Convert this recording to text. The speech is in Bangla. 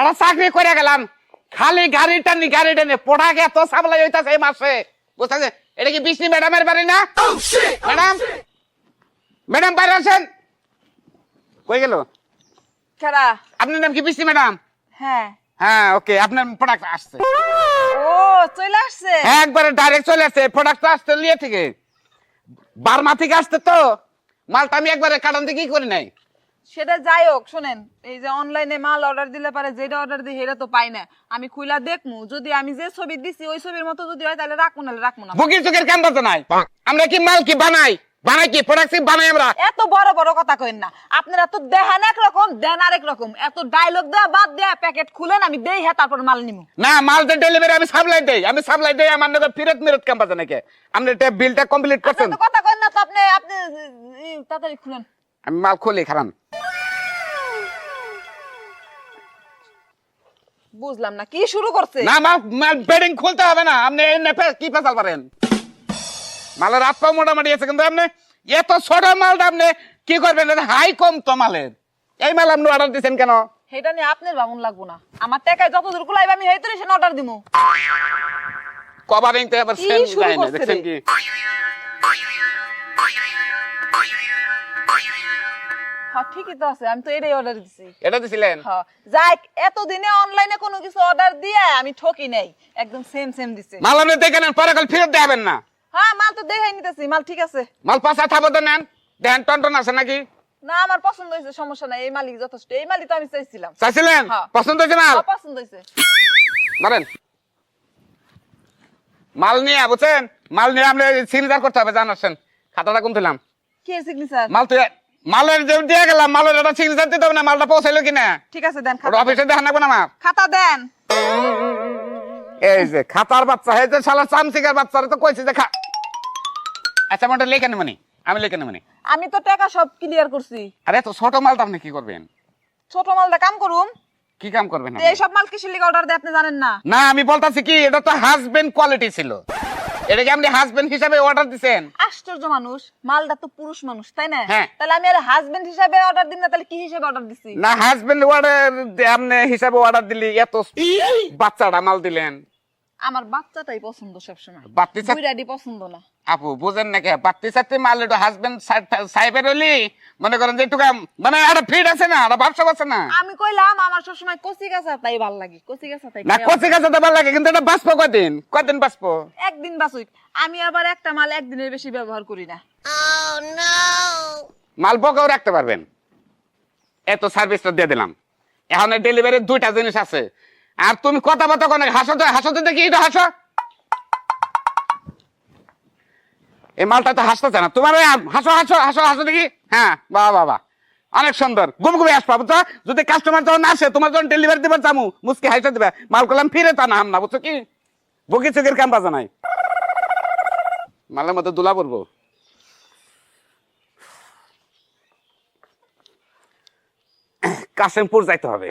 একটা চাকরি করে গেলাম। খালি গাড়ি টানি গাড়ি টানি পোড়া গে তো সামলাই হইতাছে এই মাসে। বুঝতেছে? এটা কি বিষ্ণু ম্যাডামের বাড়ি না? ম্যাডাম? ম্যাডাম বাইরে আছেন কই গেল? খেরা আপনার নাম কি বিষ্ণু ম্যাডাম? হ্যাঁ। হ্যাঁ ওকে আপনার প্রোডাক্ট আসছে। ও চলে আসছে? হ্যাঁ, একবারে ডাইরেক্ট চলে আসছে। প্রোডাক্ট আসছে লিয়ে থেকে। বার্মা থেকে আসছে তো। মালটা আমি একবারে কাটান থেকে কি করি নাই? সেটা যাই হোক শোনেন এই যে অনলাইনে মাল অর্ডার দিলে পারে যেটা অর্ডার দিই সেটা তো পাই না। আমি খুইলা দেখমু যদি আমি যে ছবি দিছি ওই ছবির মতো যদি হয় তাহলে রাখব নাহলে রাখব না। বুকির চুকের কাম তো নাই। আমরা কি মাল কি বানাই? বানাই কি? প্রোডাক্ট বানাই আমরা? এত বড় বড় কথা কইন না। আপনারা তো দেখান এক রকম দেন আরেক রকম। এত ডায়লগ দেওয়া বাদ দেয়া প্যাকেট খুলেন আমি দেই হ্যাঁ তারপর মাল নিমু। না মাল তো ডেলিভারি আমি সাপ্লাই দেই। আমি সাপ্লাই দেই আমার নগর ফিরত মিরত কাম বাজে নাকি। আপনি এটা বিলটা কমপ্লিট করছেন? কথা কইন না তো আপনি আপনি তাড়াতাড়ি খুলেন। আমি মাল খুলি খারান। বুঝলাম না কি শুরু করছে? না মাল মাল বেডিং খুলতে হবে না আপনি এই নেপে কি পেশাল পারেন? মালের হাত পা মোটামুটি আছে কিন্তু আপনি এত ছোট মালটা আপনি কি করবেন? হাই কম তো মালের। এই মাল আপনি অর্ডার দিচ্ছেন কেন? সেটা নিয়ে আপনার বামুন লাগবো না। আমার টাকায় যত দূর কুলাইবে আমি হেইতরে সেন অর্ডার দিমু। কভারিং তো কি সেম যায় না দেখছেন কি? হ্যাঁ ঠিকই তো আছে আমি তো এটাই অর্ডার দিছি। এটা দিছিলেন? হ্যাঁ এতদিনে অনলাইনে কোনো কিছু অর্ডার দিয়ে আমি ঠকি নাই একদম সেম সেম দিছে। মাল আপনি দেখে নেন পরে কাল ফেরত দেবেন না। হ্যাঁ মাল তো দেখাই নিতেছি মাল ঠিক আছে। মাল পাশা থাবো তো নেন দেন টন টন আছে নাকি? না আমার পছন্দ হয়েছে সমস্যা নাই এই মালিক যথেষ্ট এই মালিক তো আমি চাইছিলাম। চাইছিলেন? হ্যাঁ। পছন্দ হয়েছে মাল? পছন্দ হয়েছে। মাল নিয়ে বুঝছেন? মাল নিয়ে সিগনেচার করতে হবে জানাচ্ছেন খাতাটা কোন দিলাম কি সিগনেচার মাল তো মালের যে দিয়ে গেলাম মালের একটা সিগনেচার দিতে হবে না মালটা পৌঁছাইলো কিনা? ঠিক আছে দেন খাতা অফিসে দেখান না আমার। খাতা দেন। এই যে খাতার বাচ্চা এই যে শালা চামচিকার বাচ্চারা তো কইছে যে খা আচ্ছা মোটা লেখে নেবনি আমি লেখে আমি তো টাকা সব ক্লিয়ার করছি। আরে এত ছোট মালটা আপনি কি করবেন? ছোট মালটা কাম করুম? কি কাম করবেন তো এই সব মাল কিসের লিগে অর্ডার দেয় আপনি জানেন না। না আমি বলতাছি কি এটা তো হাজবেন্ড কোয়ালিটি ছিল। এটা কি আপনি হাজবেন্ড হিসাবে অর্ডার দিছেন? আশ্চর্য মানুষ মালটা তো পুরুষ মানুষ তাই না? হ্যাঁ। তাহলে আমি আর হাজবেন্ড হিসাবে অর্ডার দিন না তাহলে কি হিসাবে অর্ডার দিছি? না হাজবেন্ড অর্ডার আপনি হিসাবে অর্ডার দিলি এত বাচ্চাটা মাল দিলেন। আমার বাচ্চাটাই পছন্দ সবসময়। বাচ্চা পছন্দ না। আপু বুঝেন না কে? বাত্তি চাত্তি মাল একটু হাজবেন্ড সাহেবের হলি মনে করেন যে কাম- মানে একটা ফিট আছে না একটা ব্যবসা আছে না। আমি কইলাম আমার সবসময় কচি গাছা তাই ভালো লাগে কচি গাছা তাই না কচি কাছে তো ভালো লাগে কিন্তু এটা বাঁচবো কদিন? কদিন বাঁচবো? একদিন বাসুক আমি আবার একটা মাল একদিনের বেশি ব্যবহার করি না। মাল বকাও রাখতে পারবেন। এত সার্ভিসটা দিয়ে দিলাম। এখন ডেলিভারি দুইটা জিনিস আছে। আর তুমি কথা বলতে কোনো হাসো তো হাসো তো দেখি এটা হাসো। এই মালটা তো হাসতেছে না। তোমার হাসো হাসো হাসো হাসো দেখি। হ্যাঁ বাবা বাবা অনেক সুন্দর। গুম গুমে আসবা, বুঝছ? যদি কাস্টমার যখন আসে, তোমার যখন ডেলিভারি দিবার যামু মুসকে হাসতে দিবে। মাল করলাম, ফিরে তা না, বুঝছ কি? বকি চোখের কাম বাজা নাই। মালের মধ্যে দুলা পড়ব। কাশিমপুর যাইতে হবে।